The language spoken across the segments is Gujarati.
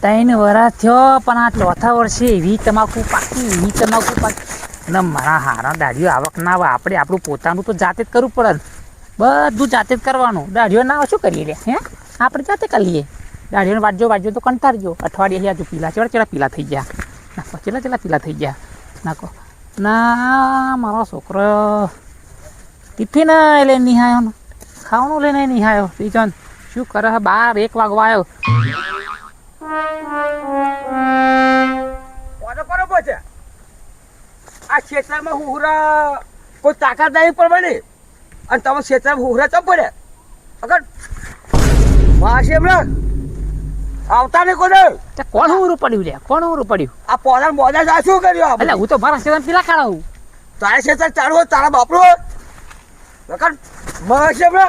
ત્રણ વરસ થયો, પણ આ ચોથા વર્ષે એવી તમાકુ પાકી, એવી તમાકુ પાકી. અને મારા હારા દાઢીઓ, આવક ના આવે. આપણે આપણું પોતાનું તો જાતે જ કરવું પડે ને. બધું જાતે જ કરવાનું. દાઢીઓ ના શું કરીએ લે? હે? આપણે જાતે કરી લઈએ. દાઢીઓને વાંચજો વાંચજો તો કંટાળજો. અઠવાડિયે હજુ પીલા ચેડા ચેડા પીલા થઈ ગયા? નાખો, ચેલા ચેલા પીલા થઈ ગયા? નાખો. ના, મારો છોકરો. ટિફિન લઈને નિહાયો ને. ખાવાનું લઈને નિહાયો. બીજન શું કરે બાર એક વાગવા આવ્યો. કોને કોને પહોંચે આ ક્ષેત્રમાં હુહરા કોઈ તાકાત નહીં પડવાની અને તમે ક્ષેત્રમાં હુહરા ચમ પડે અગર માસી એમને આવતા નહીં કોને તે કોણ ઉરું પડ્યું લે કોણ ઉરું પડ્યું? આ પોદાન મોદા જા શું કર્યું એટલે હું તો મારા શેતાન પેલા કાઢાવું તારે ક્ષેત્ર ચાલુ હોય તારા બાપરો અગર માસી એમને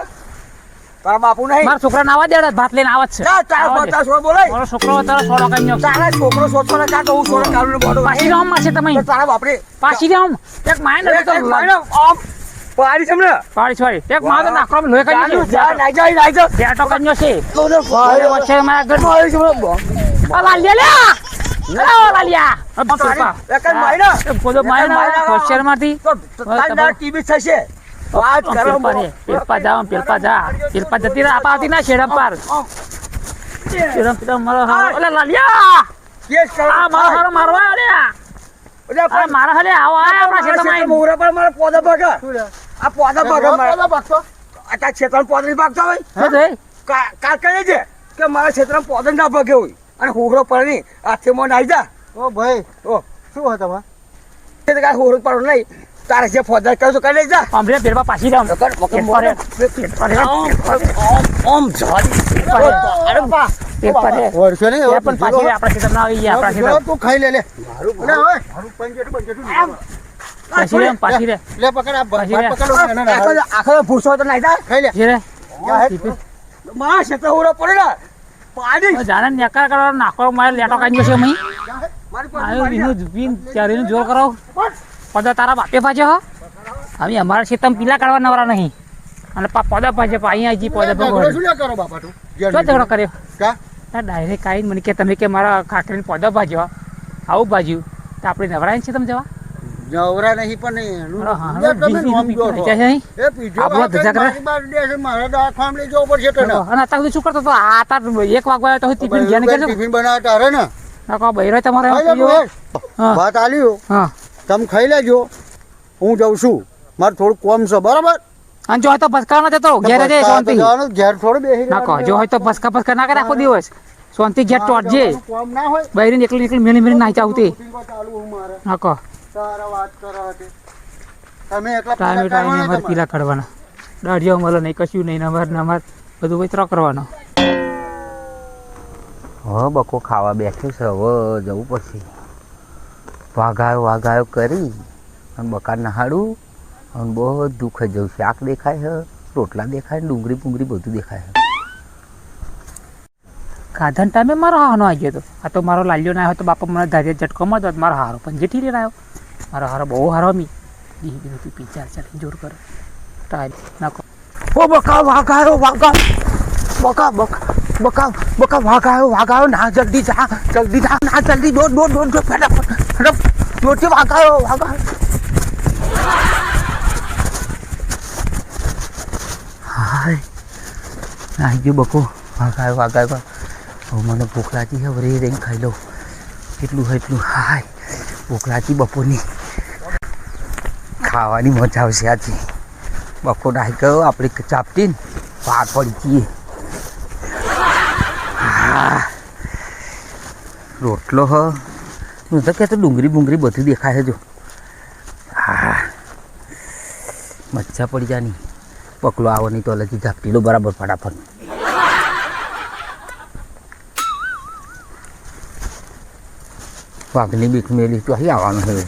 તારા બાપુ નહીં. મારા છોકરા નાવા દેડે ભાત લઈને આવત છે. તારા દે. પોતા બોલાય મારો છોકરો તારો સો કઈ નો તારા છોકરો સોચો ને કાં કહું હું સોળો કાઢું બોલું પાછી જામ માસે તમે. તારા બાપરે પાછી રામ એક માય ને તો આમ પાડી છે એમને પાડી છોડી. એક માય નાખરો લોહી કરી જા નાઈ જા નાઈ જા. બેટો કંજો છે. તો ને ભાઈ વચ્ચે મારા ઘર મારી છે એમને લે લે. ના. ટીવી થશે. વાત કરો મને પેલપા જા પેલપા જા. પેલપા જતી રહે. આપા આવતી ના શેડમ પર. શેડમ પેલો મારો હારો. ઓલે લાલિયા આ મારો હારો મારવા અરે મારા હાલે આવો આ આપણા ખેતરમાં મોરા પર મારા પોદા ભાગા. આ પોદા ભાગા મારા. ભાગતો આ તારા ક્ષેત્રમાં પોદા નહીં હોય? શું થયું? કા કા કહે છે કે મારા ક્ષેત્રમાં પોદા ના ભાગે હોય. અને હોગરો પડે હાથે મોં નાઈ જા. ઓ ભાઈ ઓ. શું હતા તમારે? હોગરો પડો નહીં. તારે જે ફોદર કર્યો કરી લઈ જા આમ રે પાછી રે, ઓમ ઓમ ઝાડી. અરે બા વર્ષો ને એ પણ પાછી આપણે સીધા ના આવી ગયા આપણે. તું ખાઈ લે લે. મારું ના હોય મારું પંજેટું પંજેટું નહીં. પાછી રે પાછી રે લે. પકડ આ પકડો ને આખો ના. આખો ભૂસો તો નાઈ જા. ખાઈ લે. રે માં શેતો હોગરો પડે ને. પાડી. જાણે નેકાર કરવા નાખો મારે લેટો કાઢી જશે મહી. મારી પાસે જોર કરો પદા તારા બાપે પાછો હો? અમે અમારા ખેતરમાં પીલા કાઢવા નવરા નહીં. અને પા પદા પાછે પા અહીંયા જી પદા ભગવાન શું કરો બાપા તું? શું ઝઘડો કર્યો? કા? ડાયરેક્ટ આવીને મને કે તમે કે મારા ખાખરીને પદા ભાજ્યો આવું ભાજ્યું. તો આપણે નવરાય છે તમે જવા? નવરા નહીં પણ છે. છે, શું કરતો આ તાર એક વાગવા તો ટિફિન બનાવતા તારે ને. બૈરો તમારે એમ ખાઈ લે પીજો. તું, એ. હા. ભાત આલ્યું. હા. તમે ખાઈ લેજો. હું જાઉં છું. મારે થોડું કોમ છે બરાબર? અને જો હોય તો ના જતો ઘેર જઈ શાંતિ ઘેર થોડું બેસી નાખો જો હોય તો ફસકા ફસકા ના કરે આખો દિવસ. શાંતિ ઘેર ટોટજે કોમ ના હોય. બૈરી નીકળી નીકળી મેલી મેલી નાઈ મારે. નાખો તારા વાત કરો હતી. તમે એકલા ટાઈમે ટાઈમે અમારે પીલા કાઢવાના દાઢીઓ મળે નહીં કશું નહીં અમારે ને અમારે બધું વૈતરો કરવાનો. હવે બકો ખાવા બેઠ્યો છે. હવે જવું પડશે. વાઘાયો વાઘાયો કરી અને બકા નહાડું અને બધું ખાઈ જવું શાક દેખાય છે રોટલા દેખાય ડુંગળી પુંગળી બધું દેખાય છે. ખાધા ટાઈમે મારો હાનો આવી ગયો હતો આ તો મારો લાલ્યો ના આવ્યો તો બાપા મને ધારે ઝટકો મળતો મારો હારો પણ જેઠી લઈને આવ્યો. મારો હારો બહુ હારો મી. દી બીજું પી ચાર ચાર જોર કરે. ટાઈમ નાખો ઓ બકા વાઘાયો વાઘા. બકા બકા બકા બકા વાઘાયો વાઘાયો. ના જલ્દી જા જલ્દી જા. ના જલ્દી દોડ દોડ દોડ દોડ ફટાફટ ફટાફટ વાઘાયો વાઘાયો હાય આવી ગયો બકો વાઘાયો વાઘાયો હવે મને ભૂખ લાગી છે ખાઈ લઉં કેટલું હોય એટલું હાય ભૂખ લાગી ખાવાની મજા આવશે આજે બપોર આવી ગયો આપણે ચાપટીને પડી જઈએ. રોટલો હ હું તો ડુંગળી બુંગળી બધું દેખાય છે જો હા મચ્છા પડી જાની પકલો આવો નહીં તો લગી ઝાપટી લો બરાબર ફટાફટ વાઘની બીક મેલી તો અહીં આવવાનું હવે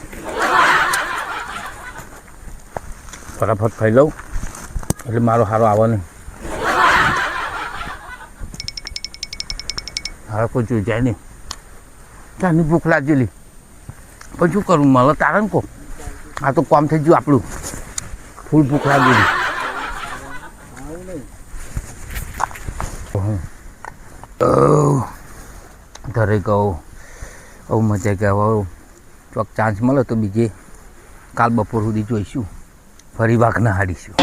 ફટાફટ ખાઈ લઉં એટલે મારો હારો આવો નહીં હવે કોઈ જોઈ જાય નહીં ત્યાંની ભૂખ લાગેલી. પણ શું કરું મળે તારણ કહો આ તો કામ થઈ ગયું આપણું. ફૂલ ભૂખ લાગેલી. ઘરે ગયો બહુ મજા ગયા ચોક ચાન્સ મળે તો બીજે. કાલ બપોર સુધી જોઈશું. ફરી વાઘના હાડીશું.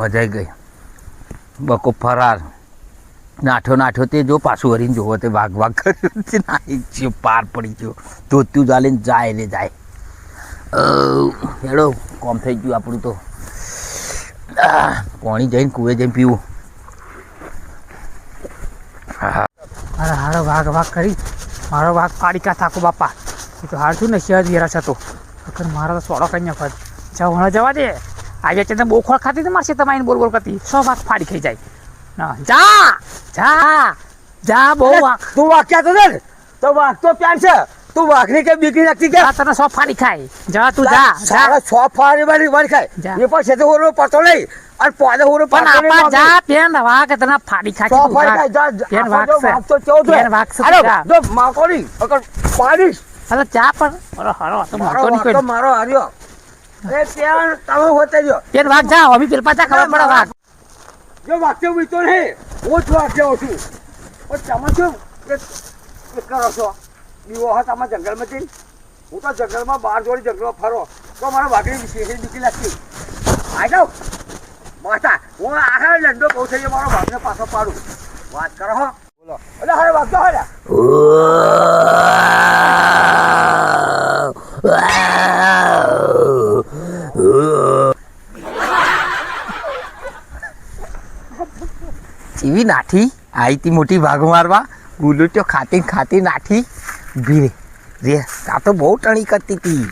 મજા ગઈ. બકો ફરાર. નાઠો નાઠો તે જો પાછું હરીને જોવો, તે વાઘ વાઘ કર્યું તે નાહી ગયો પાર પડી ગયો. ધોત્યું ચાલીને જાય ને જાય. હેડો, કોમ થઈ ગયું આપણું તો. પાણી જઈને કુએ જઈને પીવું. અરે હારો વાઘ વાઘ કરી. મારો વાઘ પાડી કા થાકો, બાપા? એ તો હાર છું ને શહેર ઘેરા છતો અગર મારા તો સોડો કઈ નાખો. જાઓ હણા જવા દે. આજે છે બોખોળ ખાતી તો મારશે તમારી બોલ બોલ કરતી. સો વાઘ ફાડી ખાઈ જાય. જા જા જા બહુ તું વાક્યા તો ને તો વાઘ તો પ્યાન છે. તું વાઘની કઈ બીકી નાખતી કે? તને સો ફાડી ખાય. જા તું જા સારા છ ફારી વાળી વાળી જા. ખાય એ પણ છે તો ઓરો પડતો નહીં. અને પોદે ઓરો પણ આપા જા પેન વાઘ તને ફાડી ખાય ફારી ખાય જા. પેન વાઘ છે. વાઘ તો ચો તો પેન વાઘ અરે જો. માકોડી અગર પાડીશ. અરે ચા પણ. અરે હરો તો મારો મોટો વાઘ મારો હાર્યો. એ પેન તમે હોતે જો પેન વાઘ જા હવે પેલ પાછા ખબર પડે વાઘ. જો વાક્ય વીતો નહીં, હું જ વાક્ય છું પણ તમે શું એ એ કરો છો? દીવો હા તમે જંગલમાંથી હું તો જંગલમાં બહાર જોડી જંગલમાં ફરો. તો મારા વાઘની વિશેષ બીકી લાગતી. આવી જાઉં માતા, હું આખા લંડો બહુ થઈ ગયો, મારો વાઘને પાછો પાડું. વાત કરો હો. બોલો. એટલે હવે વાગતો હોય ચીવી નાઠી આઈતી મોટી વાઘ મારવા ગુલુટ્યો ખાતી ખાતી નાઠી ઊભી રે રે આ તો બહુ ટણી કરતી હતી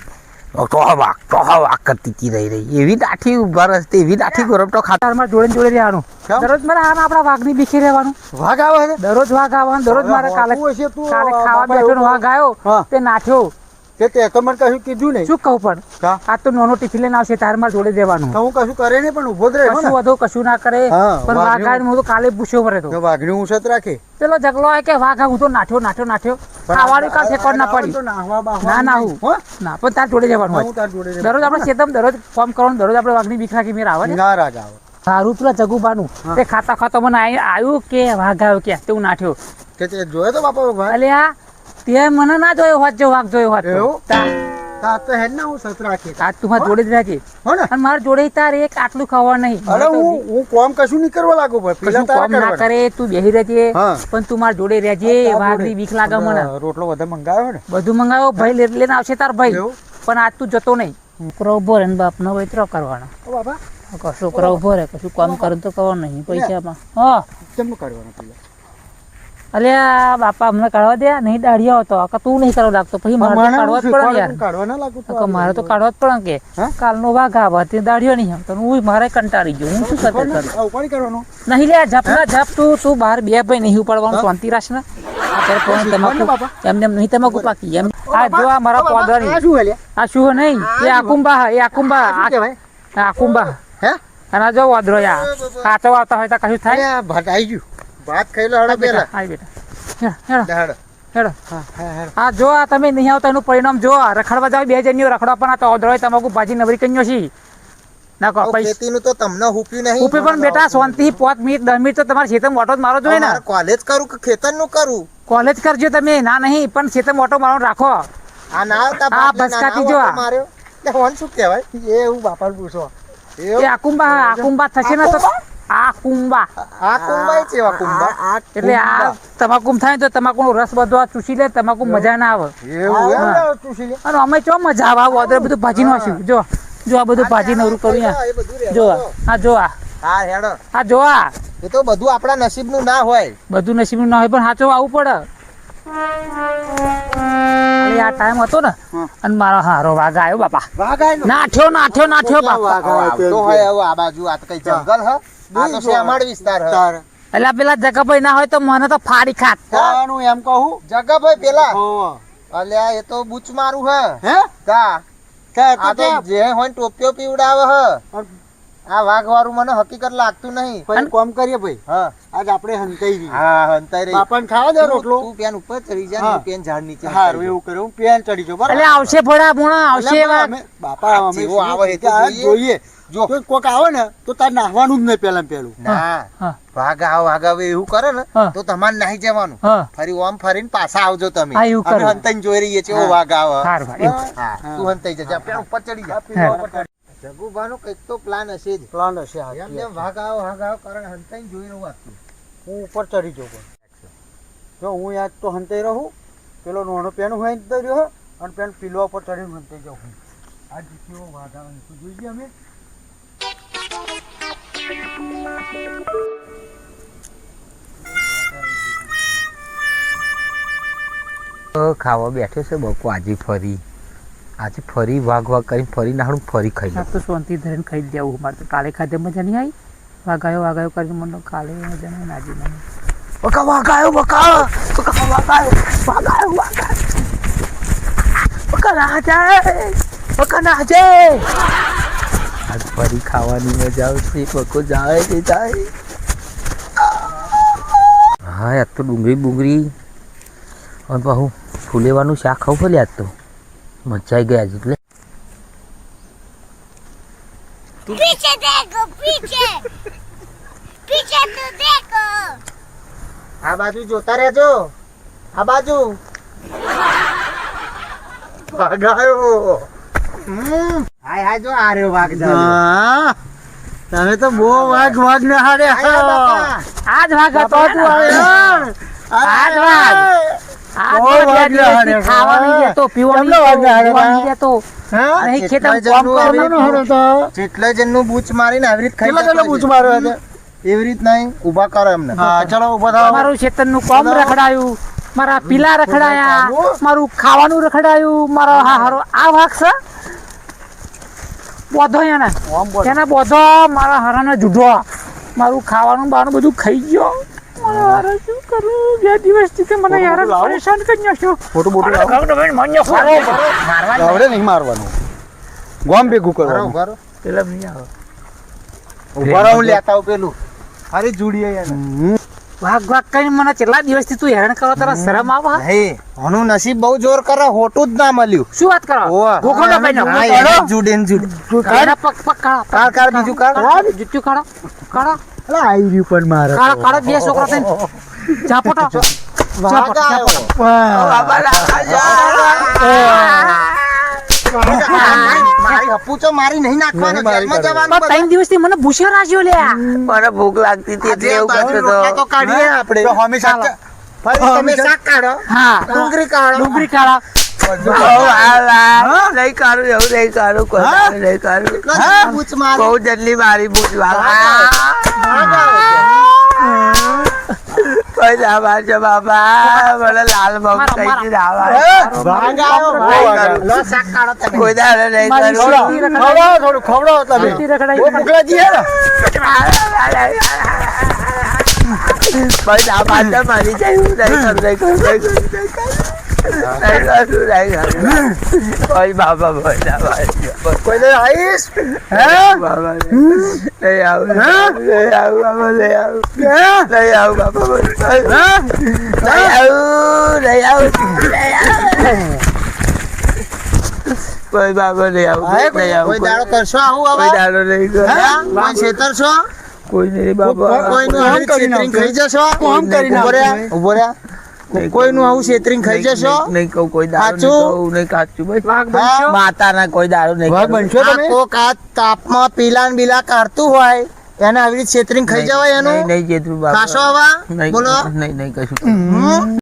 ટોહ વાઘ ટોહ વાક કરતી હતી રહી રહી. એવી નાઠી ઊભા રસ્તે એવી નાઠી ગોરમટો ખાતા. મારા જોડે જોડે રહેવાનું. દરરોજ મારે આમ આપણા વાઘની બીખી રહેવાનું. વાઘ આવે દરરોજ વાઘ આવવાનું દરરોજ મારે કાલે કાલે ખાવા બેઠો વાઘ આવ્યો. તે નાઠ્યો. તે તો મને કશું કીધું નહીં. શું કહું પણ? આ તો નાનો ટિફિન લઈને આવશે તારે મારે જોડે દેવાનું. હું કશું કરે નહીં પણ ઊભો જ રહ્યો કશું ને. કશું ના કરે. પણ વાઘ વાઘ હું તો કાલે પૂછ્યો પડે તો. તો વાઘની ઊંચત રાખે. પેલો ઝઘડો હોય કે વાઘ હું તો નાઠ્યો નાઠ્યો નાઠ્યો. ખાવાનું કાલ ઠેકોડ ના પડી તો નાહવા બાહવા ના, ના, હું. ના પણ તાર જોડે જવાનું હું હોય. તાર જોડે દરરોજ આપણે ચેતમ દરરોજ ફોર્મ કરવાનું દરરોજ આપણે વાઘની બીક રાખી મેર આવે ને. રાજ આવે. સારું પેલા જગુબાનું તે ખાતા ખાતા મને આવ્યું કે વાઘ આવ્યો કે તેવું નાઠ્યો. જોયો તો બાપા અલ્યા તે મને ના જોયો હોત જો વાઘ જોયો હોત એવું? તા- તો હેડ ના હું સત રાખે આજ તું મારા જોડે જ રહેજે હો ને. અને મારા જોડે તાર એક આટલું ખાવા નહીં. અરે હું હું કોમ કશું નહીં કરવા લાગુ પણ પેલા કશું તારે ના કરે તું બેહી રહેજે. પણ તું મારા જોડે રહેજે વાઘની બીક લાગે મને. અને રોટલો વધારે મંગાવ્યો ને? બધું મંગાવો ભાઈ લઈને આવશે તાર ભાઈ. પણ આજ તું જતો નહીં. છોકરો ઊભો રહે ને બાપનો વૈતરો કરવાનો. ઓ બાબા છોકરો ઊભો રહે કશું કામ કરે તો કરવાનું નહીં પૈસામાં. હા. કેમનું કરવાનું પેલા? અલ્યા બાપા અમને કાઢવા દે નહીં દાઢિયા હતો કે તું નહીં કરવા લાગતો. પછી મારે તો કાઢવા જ પડે યાર. કાઢવા ના લાગુ મારે તો કાઢવા જ પડે કે. કાલનો વાઘ આવે તે દાઢિયો નહીં આવતો હું મારે કંટાળી ગયો. હું શું કરું ઉપાડી કરવાનું નહીં લે જપ ના જપ તું તું બહાર બે ભાઈ નહીં ઉપાડવાનું શાંતિ રાખ ને તમાકુ. એમને એમ નહીં તમાકુ પાકી. એમ આ જો આ મારા બાબા, આ શું નહીં? એ આકુંબા એ આકુંબા? આકુંબા. હે? અને જો વાદરો યા. કાચો આવતા હોય તો કશું થાય? આઈ ગયું. ભાત ખાઈ લો પેલા. હા બેટા. હેડો, હેડો. હેડો. હા, હા, આ જો આ તમે નહીં આવતા એનું પરિણામ જો રખડવા જાવ બે જણ્યો રખડવા પણ આ તો ઓદરો તમાકુ ભાજી નવરી કન્યો છી. નાખો ખેતીનું તો તમને હુપ્યું નહીં. હુપ્યું પણ બેટા શાંતિ પાંચ મિનિટ દસ મિનિટ તો તમારે ખેતર ઓટો મારો જોઈએ ને. કોલેજ કરું કે ખેતરનું કરું? કોલેજ કરજો તમે. ના નહીં પણ ખેતર ઓટો મારો રાખો. આ ના આવતા આ ભસકાતી જો. માર્યો. એટલે હોન શું કહેવાય? એ હું બાપાને પૂછો એ આકુંબા આકુંબા થશે ને તો આ એટલે આ તમાકુ થાય તો તમાકુ રસ બધો આ ચૂસી લે તમાકુ મજા ના આવે. એવું એમ? હા. ને, તું શી લે? અને અમે ચો મજા આવે આવું ઓદરે બધું ભાજી નાખ્યું જો જો આ બધું ભાજી નવરું કર્યું બધું જો આ જો આ. હા હેડો. આ જો આ. એ તો બધું આપણા નસીબનું ના હોય. બધું નસીબનું ના હોય પણ સાચો આવવું પડે. અરે આ ટાઈમ હતો ને. અને મારો હારો વાઘ આવ્યો બાપા. નાઠ્યો નાઠ્યો નાઠ્યો બાપા. વાઘ આવે આવતો હોય હવે આ બાજુ આ કઈ જંગલ હ? આ તો શ્યામાળ વિસ્તાર હ. એટલે પેલા જગાભાઈ ના હોય તો મને તો ફાડી ખાત. હું. એમ કહું જગાભાઈ પેલા. અલ્યા એ તો બૂચ મારું હે. હે? તા આ તો તો જે હોય ટોપિયો પીવડાવે હ. આ વાઘ વાળું મને હકીકત લાગતું નહીં. પણ કોમ કરીએ ભાઈ. હા. આજ આપણે હંતાઈ હા હંતાઈ રહી. બાપાને ખાવા દે રોટલો. તું પેન ઉપર ચડી જા. પેન ઝાડ નીચે હારું એવું કરે. હું પેન ચડી જાઉં બરાબર? એટલે આવશે ભોણા બાપા અમે આવે જોઈએ. જો. કોક આવે ને તો તાર નાહવાનું જ નહીં પહેલા. ને ના હા. વાઘ આવે એવું કરે ને તો તમારે નાહી જવાનું. ફરી ઓમ ફરીને પાછા આવજો તમે. અમે. જોઈ રહીએ છીએ ઓ વાઘ આવે. હા તું હંતાઈ જજે આપણે ઉપર ચડી જા. જગુભાનો કંઈક તો પ્લાન હશે જ. પ્લાન હશે એમ જેમ વાઘ આવો વાઘ આવો કારણ હંતાઈને જોઈ રહું આખું. હું ઉપર ચડી જાઉં પણ. જો હું યાદ તો હંતાઈ રહું પેલો નોનો પેન હોય તો રહ્યો અને પેન પીલવા પર ચડીને હંતાઈ જાઉં. આ જીતીઓ વાઘ આવે અમે. ખાવા બેઠો છે બકો આજે ફરી. આજે ફરી વાઘ વાઘ કરીને ફરી નાહડું ફરી ખાઈ લઉં તો શાંતિ ધરીને ખાઈ દેવું મારે તો કાલે ખાધે મજા નહીં આવી? વાઘાયો વાઘાયો કરીને મને કાલે મજા નહીં આજે મને. બકા વાઘ આવ્યો બકા! બકા વાઘાયો આવ્યો વાઘ બકા ના જાય! બકા ના જાય! ફરી ખાવાની મજા આવશે પકો જાય કે જાય. હા યાર તો ડુંગળી ડુંગળી અને પાછું ફૂલેવાનું શાક ખાવું પડે આજ તો. મચાઈ ગયા જ એટલે. આ બાજુ જોતા રહેજો. આ બાજુ. ભગાયો. હાય હાય જો આ રહ્યો વાઘ હા તમે તો બહુ વાઘ વાઘ ને હારે આજ વાગ હતો તું આવ્યો. આજ વાઘ. વાગ વાગ વાગ બૂચ મારીને આવી રીતે ખાઈ બૂચ માર્યો એવી રીત નહીં ઊભા કરો એમને. હા ચલો ઊભા થાઓ. મારું ખેતરનું કોમ રખડાયું. મારા પીલા રખડાયા. મારું ખાવાનું રખડાયું. મારો હા હારો આ વાઘ છે? બોધો એને. એને બોધો મારા હરાને જુઢો. મારું ખાવાનું બહારનું બધું ખાઈ ગયો. મને હારે શું કરું? બે દિવસથી તે મને યાર લાવો. પરેશાન કરી નાખ્યો. મોટું આવડે નહીં મારવાનું? ગોમ ભેગું કરવાનું પેલા નહીં આવે. ઊભા રહો, હું લેતા પેલું. અરે જુડીએ હમ. વાઘ વાઘ કરીને મને કેટલા દિવસથી તું હેરાન કરો તારા શરમ આવા હે? નહીં આનું નસીબ બહુ જોર કરે હોટું જ ના મળ્યું. શું વાત કરો? ઓવા. ના ભાઈ ના હા, એને જ જુડે. પક. કાળ પગ પગ કાઢો કાઢ, કાઢ, બીજું કાઢ. જુત્યું કાળા કાળા અલા, આવી રહ્યું પણ મારે. કાઢો કાઢો બે છોકરા થઈને. ચાપોટા વાઘ આવ્યો. મારી હપુચો મારી નહીં નાખવાનો જેલમાં જવાનું ત્રણ દિવસથી મને ભૂસ્યો રાખ્યો લ્યા. મને ભૂખ લાગતી હતી એટલે એવું કરતો તો કાઢીએ આપણે. તો હોમી શાક તમે શાક કાઢો. હા. ડુંગળી કાઢો. ડુંગળી કાઢો. બહુ જલ્દી મારી વાઘ આવ્યો. કોઈ બાબા મને લાલ તમે. કોઈ દાડે નહીં મારી કરું. ખવડાવો થોડું ખવડાવો તમે. ને? જાય હું નહીં કરું, નહીં કરું, નહીં કરું, કોઈ બાબા કોઈ ના મારજો. કોઈને આવીશ હે બાબા નહીં આવું નહીં આવું બાબા નહીં આવું નહીં આવું બાબા નહીં આવું નહીં આવું નહીં આવું કોઈ બાબા નહીં આવું કોઈ આવું કોઈ દાડો કરશો આવું કોઈ હવે દાડો નહીં કરું. કોઈ છેતરશો કોઈ નહીં બાબા કોમ આવી કરી. ખાઈ જશો કોમ કરી નાખજો. ઊભો રહ્યા. કોઈનું આવું છેતરીને ખાઈ જશો? નહીં- કહું કોઈ દાડો નહીં કાચું? કહું નહીં કાચું ભાઈ વાઘ બનશો? માતાના કોઈ દાડો નહીં વાઘ. બનશો તમે? કોક આ તાપમાં પીલા ને બીલા કાઢતું હોય એને આવી રીતે છેતરીને ખાઈ જવાય નહીં એનું? નહીં જેતરું બાબા ખાશો આવા? બોલો? નહીં નહીં કશું. હમ?